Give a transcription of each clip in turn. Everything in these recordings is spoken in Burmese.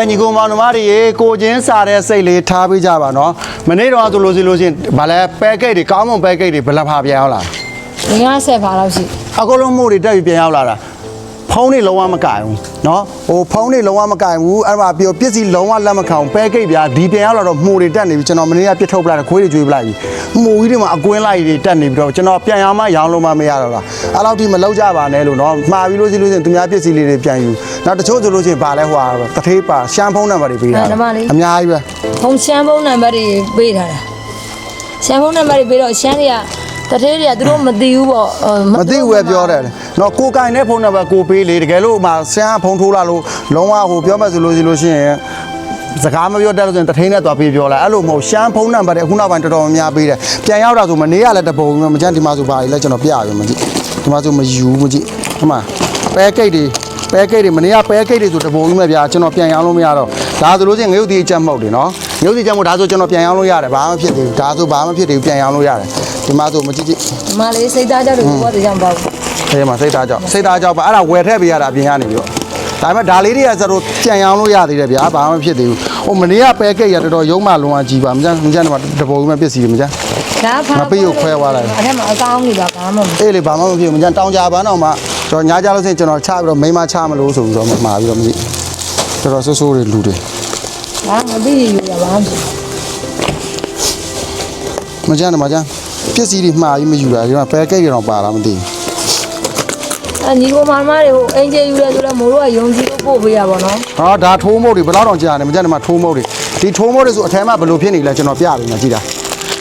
အညီကောင်မောင်နှမတွေရေကိုချင်းစားတဲ့စိတ်လေးထားပေးကြပါနော်မနေ့တော့ဆိုလို့စီလို့ချင်းဗာလဲပဲကိတ်တွေကောင်းမွန်ပဲကိတ်တွေဘယ်လက်ဖာပြန်ရောက်လာ 50ပါလောက်ရှိ အကုန်လုံးမှုတွေတက်ပြီးပြန်ရောက်လာတာဖုံးတွေလုံးဝမကင်ဘူးเนาะဟိုဖုံးတွေလုံးဝမကင်ဘူးအဲ့မှာပြောပစ္စည်းလုံးဝလက်မခံဘူးပဲကိတ်ပြာဒီပြန်ရောက်လာတော့မှုတွေတက်နေပြီကျွန်တော်မနေ့ကပြစ်ထုတ်ပလိုက်ခွေးတွေကျွေးပလိုက်ပြီမှုကြီးတွေမှာအကွင်းလိုက်တွေတက်နေပြီးတော့ကျွန်တော်ပြန်ရမှရောင်းလို့မှမရတော့လားအဲ့လောက်ထိမလောက်ကြပါနဲ့လို့เนาะမှာပြီးလို့ရှိလို့ချင်းသူများပစ္စည်းလေးတွေပြန်ယူ နောက်တချို့ဆိုလို့ချင်းဗာလဲဟွာတထေးပါရှမ်းဖုံးနံပါတ်တွေပေးတာအများကြီးပဲဖုန်းရှမ်းဖုန်းနံပါတ်တွေပေးထားတာရှမ်းဖုန်းနံပါတ်တွေပေးတော့ရှမ်းတွေကတထေးတွေကသူတို့မသိဘူးပေါ့ဟိုမသိဘူးပဲပြောတယ်နော်ကိုကင်တဲ့ဖုန်းနံပါတ်ကိုပေးလေတကယ်လို့မှဆန်းဖုန်းထိုးလာလို့လုံးဝဟိုပြောမှဆိုလို့ရှိလို့ရှိရင်စကားမပြောတတ်လို့ဆိုရင်တထိန်နဲ့သွားပေးပြောလိုက်အဲ့လိုမဟုတ်ရှမ်းဖုန်းနံပါတ်တွေအခုနောက်ပိုင်းတော်တော်များများပေးတယ်ပြန်ရောက်တာဆိုမနေရလဲတပုံမကြမ်းဒီမှာဆိုပါလေလဲကျွန်တော်ပြရပြီမကြည့်ဒီမှာဆိုမယူမကြည့်ဟိုမှာပဲကိတ်တွေ ပဲကိတ်တွေမနေရပဲကိတ်တွေဆိုတပုံကြီးမဲ့ဗျာကျွန်တော်ပြန်ရောက်လို့မရတော့ဒါဆိုလို့ချင်းငရုတ်တီအချက်မဟုတ်တယ်နော်ငရုတ်တီချက်မဟုတ်ဒါဆိုကျွန်တော်ပြန်ရောက်လို့ရတယ်ဘာမှဖြစ်သေးဘူးဒါဆိုဘာမှဖြစ်သေးဘူးပြန်ရောက်လို့ရတယ်ဒီမှာဆိုမကြည့်ကြည့်ဒီမလေးစိတ်သားကြတယ်ဘောတရားမပေါ့ဘူးအဲမှာစိတ်သားကြောက်စိတ်သားကြောက်ပါအဲ့ဒါဝယ်ထည့်ပေးရတာအပြင်ကနေပြီးတော့ဒါပေမဲ့ဒါလေးတွေကစတော့ပြန်ရောင်းလို့ရသေးတယ်ဗျာဘာမှမဖြစ်သေးဘူးဟိုမနေ့ကပဲကိတ်ရတော်တော်ရုံးမလုံးဝကြီးပါမကြမ်းမကြမ်းတော့တပုံမဲ့ပစ္စည်းတွေမကြမ်းဒါဖာငါပေးကိုခွဲသွားလိုက်အဲ့မှာအကောင်းကြီးပါဘာမှမအေးလေဘာမှမဖြစ်ဘူးမကြမ်းတောင်းကြပါတော့မှ ကျွန်တော်ညားကြလို့ဆိုရင်ကျွန်တော်ချပြီးတော့မိန်းမချမလို့ဆိုပြီးတော့မှာပြီးတော့မကြည့်တော်တော်ဆိုးဆိုးတွေလူတွေဘာမသိရရဘာမှမကြမ်းတော့မကြမ်းပစ္စည်းတွေမှားပြီးမယူတာဒီမှာပဲကိတ်တွေတော့ပါလားမသိဘူးအညီကိုမမတွေဟိုအင်ဂျီယူရဲဆိုတော့မိုးတို့ကယုံကြည်လို့ပို့ပေးရပါတော့ဟောဒါထိုးမုတ်တွေဘယ်တော့တောင်ကြာနေမကြမ်းတော့မှထိုးမုတ်တွေဒီထိုးမုတ်တွေဆိုအထဲမှာဘယ်လိုဖြစ်နေလဲကျွန်တော်ပြပြီးမှကြည့်တာ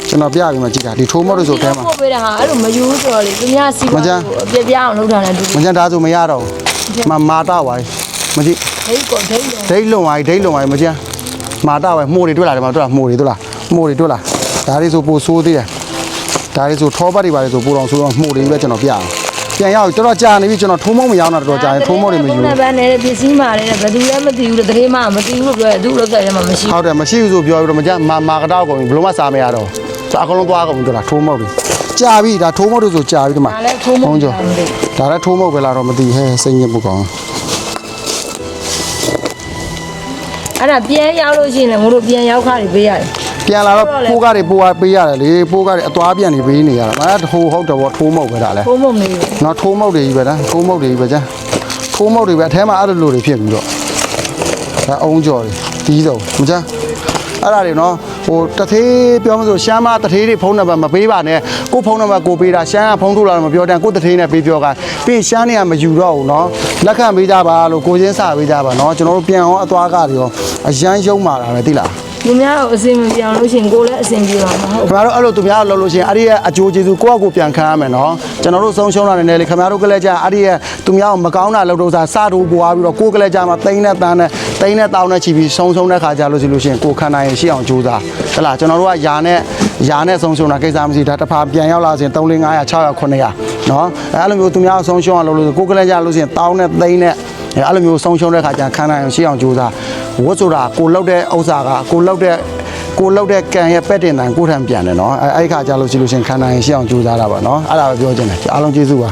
ကျွန်တော်ပြပြီးမှကြည့်တာဒီထိုးမုတ်တွေဆိုအထဲမှာပို့ပေးတာဟာအဲ့လိုမယူဘူးဆိုတော့လေသူများစီပါအပြပြအောင်လုပ်တာလည်းတူမကြမ်းဒါဆိုမရတော့ဘူးမမာတာဝိုင်းမကြည့်ဒိတ်ကိုဒိတ်တော့ဒိတ်လွန်ဝိုင်းဒိတ်လွန်ဝိုင်းမကြမ်းမာတာဝိုင်းမှုတွေတွေ့လာတယ်မတွေ့လားမှုတွေတွေ့လားမှုတွေတွေ့လားဒါတွေဆိုပိုဆိုးသေးတယ်ဒါတွေဆိုထောပတ်တွေပါလေဆိုပိုတော့ဆိုတော့မှုတွေပဲကျွန်တော်ပြအောင်ပြန်ရောက်တော်တော်ကြာနေပြီကျွန်တော်ထိုးမုံမရောက်တော့တော်တော်ကြာရင်ထိုးမုံတွေမယူဘယ်ဘယ်နဲ့ပစ္စည်းမာတယ်ဘယ်သူလည်းမသိဘူးတတိမမသိဘူးလို့ပြောတယ်သူ့လောကထဲမှာမရှိဟုတ်တယ်မရှိဘူးဆိုပြောပြီးတော့မကြမ်းမာမာကတော့ကုန်ပြီဘလို့မှစားမရတော့ဆို အကုန်လုံးသွားကုန်ပြီတော်လားထိုးမုံတွေကြာပြီဒါထိုးမုံတွေဆိုကြာပြီဒီမှာဒါလည်းထိုးမဟုံးကြောဒါလည်းထိုးမုံပဲလားတော့မသိဟဲစိတ်ညစ်ဖို့ကောင်းအဲ့ဒါပြန်ရောက်လို့ရှိရင်လည်းငါတို့ပြန်ရောက်ခါတွေပေးရတယ်ပြန်လာတော့ပိုးကားတွေပိုးကားပေးရတယ်လေပိုးကားတွေအသွားပြန်နေပေးနေရတာအဲဟိုဟုတ်တယ်ဗောထိုးမုတ်ပဲဒါလဲထိုးမုံနေတယ်နော်ထိုးမုတ်တွေကြီးပဲလားထိုးမုတ်တွေကြီးပဲကြာထိုးမုတ်တွေပဲအထဲမှာအဲ့လိုလိုတွေဖြစ်ပြီးတော့ဒါအုံးကြော်တွေတီးတော့မကြာအဲ့ဒါတွေနော် ဟိုတသေးပြောမလို့ရှမ်းမတသေးတွေဖုန်းနံပါတ်မပေးပါနဲ့ကိုဖုန်းနံပါတ်ကိုပေးတာရှမ်းကဖုန်းထုတ်လာတော့မပြောတန်ကိုတသေးနဲ့ပေးပြောကပြီးရှမ်းနေကမယူတော့ဘူးနော်လက်ခံပေးကြပါလို့ကိုချင်းစာပေးကြပါနော်ကျွန်တော်တို့ပြန်အောင်အသွားကတွေရောအရန်ယုံမာတာပဲသိလား သူများတော့အစင်မပြောင်းလို့ရှိရင်ကိုလည်းအစင်ပြေပါမှာဟုတ်ခင်ဗျားတို့အဲ့လိုသူများလှုပ်လို့ရှိရင်အဲ့ဒီရဲ့အကျိုးကျေးဇူးကိုယ့်အကိုပြန်ခံရမယ်နော်ကျွန်တော်တို့ဆုံးရှုံးတာနည်းနည်းလေးခင်ဗျားတို့ကလည်းကြာအဲ့ဒီရဲ့သူများကိုမကောင်းတာလှုပ်တော့စားစတူပွားပြီးတော့ကိုယ်ကလေးကြာမှာတိန်းနဲ့တန်းနဲ့တိန်းနဲ့တောင်းနဲ့ချီပြီးဆုံးရှုံးတဲ့ခါကြာလို့ရှိလို့ရှိရင်ကိုယ်ခန္ဓာရင်ရှိအောင်ကြိုးစားဟဲ့လားကျွန်တော်တို့ကယာနဲ့ယာနဲ့ဆုံးရှုံးတာကိစ္စမရှိဒါတစ်ဖာပြန်ရောက်လာစဉ်3 4 500 600 900နော်အဲ့လိုမျိုးသူများကိုဆုံးရှုံးအောင်လုပ်လို့ကိုယ်ကလေးကြာလို့ရှိရင်တောင်းနဲ့တိန်းနဲ့အဲ့လိုမျိုးဆုံးရှုံးတဲ့ခါကျခန္ဓာရင်ရှိအောင်ကြိုးစား ဝတ်ဆိုတာကိုလှုပ်တဲ့ဥစ္စာကကိုလှုပ်တဲ့ကိုလောက်တဲ့ကံရဲ့ပက်တင်တန်ကိုထံပြန်တယ်နော်အဲအဲ့ဒီခါကျလို့ရှိလို့ရှရင်ခန္ဓာရင်ရှင်းအောင်ကြိုးစားတာပါနော်အဲ့ဒါပဲပြောချင်တယ်အားလုံးကျေးဇူးပါ